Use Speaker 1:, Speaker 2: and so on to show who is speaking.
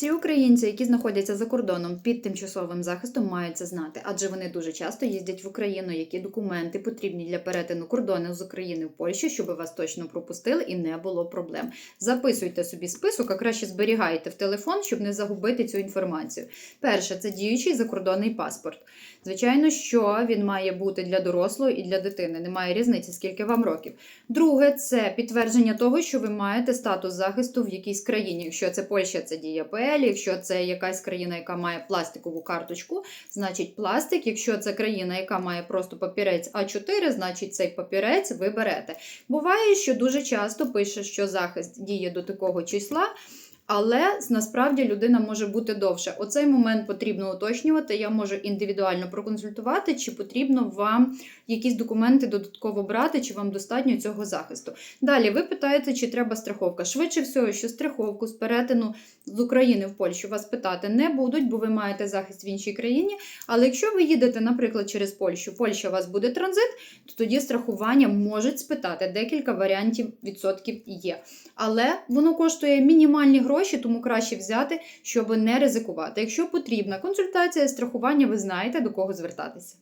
Speaker 1: Всі українці, які знаходяться за кордоном під тимчасовим захистом, мають це знати, адже вони дуже часто їздять в Україну. Які документи потрібні для перетину кордону з України в Польщу, щоб вас точно пропустили і не було проблем. Записуйте собі список, а краще зберігайте в телефон, щоб не загубити цю інформацію. Перше, це діючий закордонний паспорт. Звичайно, що він має бути для дорослого і для дитини. Немає різниці, скільки вам років. Друге, це підтвердження того, що ви маєте статус захисту в якійсь країні. Якщо це Польща, це дія ПЛ, якщо це якась країна, яка має пластикову карточку, значить пластик. Якщо це країна, яка має просто папірець А4, значить цей папірець ви берете. Буває, що дуже часто пише, що захист діє до такого числа. Але насправді людина може бути довше. Оцей момент потрібно уточнювати. Я можу індивідуально проконсультувати, чи потрібно вам якісь документи додатково брати, чи вам достатньо цього захисту. Далі ви питаєте, чи треба страховка. Швидше всього, що страховку з перетину з України в Польщу вас питати не будуть, бо ви маєте захист в іншій країні. Але якщо ви їдете, наприклад, через Польщу, Польща у вас буде транзит, то тоді страхування можуть спитати. Декілька варіантів відсотків є. Але воно коштує мінімальні гроші, тому краще взяти, щоб не ризикувати. Якщо потрібна консультація, страхування, ви знаєте до кого звертатися.